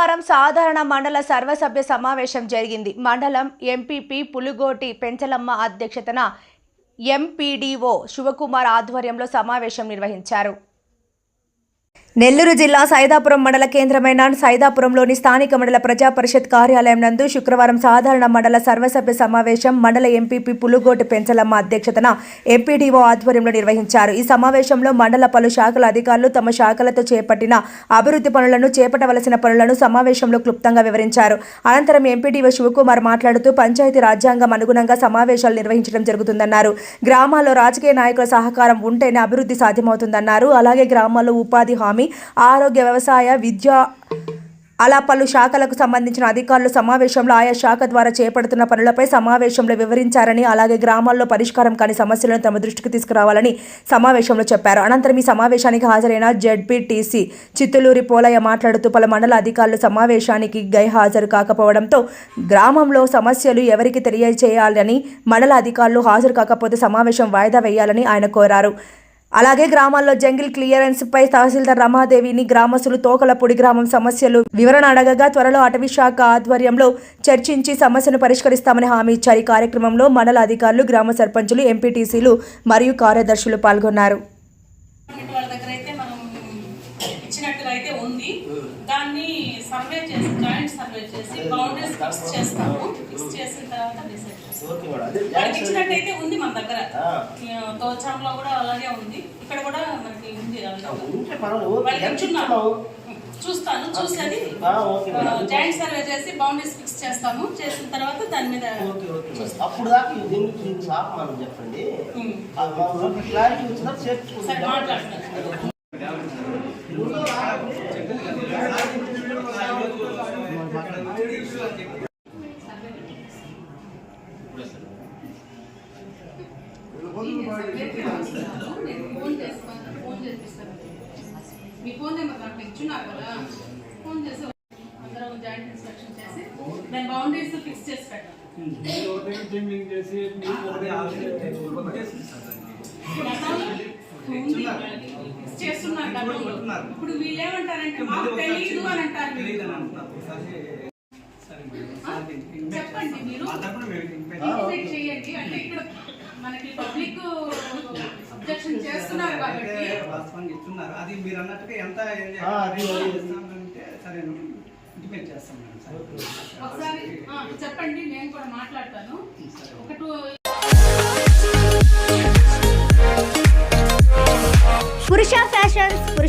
శుక్రవారం సాధారణ మండల సర్వసభ్య సమావేశం జరిగింది. మండలం ఎంపీపీ పులుగోటి పెంచలమ్మ అధ్యక్షతన ఎంపీడీఓ శివకుమార్ ఆధ్వర్యంలో సమావేశం నిర్వహించారు. నెల్లూరు జిల్లా సైదాపురం మండల కేంద్రమైన సైదాపురంలోని స్థానిక మండల ప్రజా పరిషత్ కార్యాలయం నందు శుక్రవారం సాధారణ మండల సర్వసభ్య సమావేశం మండల ఎంపీపీ పులుగోటి పెంచలమ్మ అధ్యక్షతన ఎంపీడీఓ ఆధ్వర్యంలో నిర్వహించారు. ఈ సమావేశంలో మండల పలు శాఖల అధికారులు తమ శాఖలతో చేపట్టిన అభివృద్ధి పనులను చేపట్టవలసిన పనులను సమావేశంలో క్లుప్తంగా వివరించారు. అనంతరం ఎంపీడీఓ శివకుమార్ మాట్లాడుతూ పంచాయతీ రాజ్యాంగం అనుగుణంగా సమావేశాలు నిర్వహించడం జరుగుతుందన్నారు. గ్రామాల్లో రాజకీయ నాయకుల సహకారం ఉంటేనే అభివృద్ధి సాధ్యమవుతుందన్నారు. అలాగే గ్రామాల్లో ఉపాధి హామీ ఆరోగ్య వ్యవసాయ విద్య అలా పలు శాఖలకు సంబంధించిన అధికారులు సమావేశంలో ఆయా శాఖ ద్వారా చేపడుతున్న పనులపై సమావేశంలో వివరించారని అలాగే గ్రామాల్లో పరిష్కారం కాని సమస్యలను తమ దృష్టికి తీసుకురావాలని సమావేశంలో చెప్పారు. అనంతరం ఈ సమావేశానికి హాజరైన జెడ్పీటీసీ చిత్తులూరి పోలయ్య మాట్లాడుతూ పలు మండల అధికారులు సమావేశానికి గైహాజరు కాకపోవడంతో గ్రామంలో సమస్యలు ఎవరికి తెలియజేయాలని మండల అధికారులు హాజరు కాకపోతే సమావేశం వాయిదా వేయాలని ఆయన కోరారు. అలాగే గ్రామాల్లో జంగిల్ క్లియరెన్స్ పై తహసీల్దార్ రమాదేవిని గ్రామస్తులు తోకలపూడి గ్రామం సమస్యలు వివరణ అడగగా త్వరలో అటవీ శాఖ ఆధ్వర్యంలో చర్చించి సమస్యను పరిష్కరిస్తామని హామీ ఇచ్చారు. ఈ కార్యక్రమంలో మండల అధికారులు గ్రామ సర్పంచులు ఎంపీటీసీలు మరియు కార్యదర్శులు పాల్గొన్నారు. జాయింట్ సర్వే చేసి బౌండరీస్ ఫిక్స్ చేస్తాము. ఫిక్స్ చేసిన తర్వాత డిసైడ్ చేస్తాం వాళ్ళకి ఇచ్చినట్టయితే ఉంది మన దగ్గర. తోచాంలో కూడా అలాగే ఉంది. ఇక్కడ కూడా మనకి ఉంది? చూస్తాను చూసి అది ఆ, ఓకే మేడం. జాయింట్ సర్వే చేసి బౌండరీస్ ఫిక్స్ చేస్తాము. చేసిన తర్వాత దాని మీద. అప్పుడు దాకా దీనికి చెప్పండి? క్లారిటీ మాట్లాడుతున్నాను నేను ఫోన్ చేస్తాను ఫోన్ చేపిస్తాను మీ ఫోన్ నెంబర్ నాకు ఇచ్చున్నారు కదా ఫోన్ చేసి అందరం జాయింట్ ఇన్స్పెక్షన్ చేసి దాని బౌండరీస్ ఫిక్స్ చేసి పెట్టాలి చేస్తున్నారు ఇప్పుడు వీళ్ళు ఏమంటారంటే మాకు తెలియదు అని అంటారు వీళ్ళు. చెప్పండి మీరు ఇంటిమేట్ చేయండి. అంటే ఇక్కడ మనకి పబ్లిక్ అబ్జెక్షన్ చేస్తున్నారు కాబట్టి. వాస్తవానికి ఇస్తున్నారు అది మీరు అన్నట్టుగా ఎంత సరే ఇంటిమేట్ చేస్తాం మేడం సరే. ఒకసారి చెప్పండి నేను కూడా మాట్లాడతాను. ఒక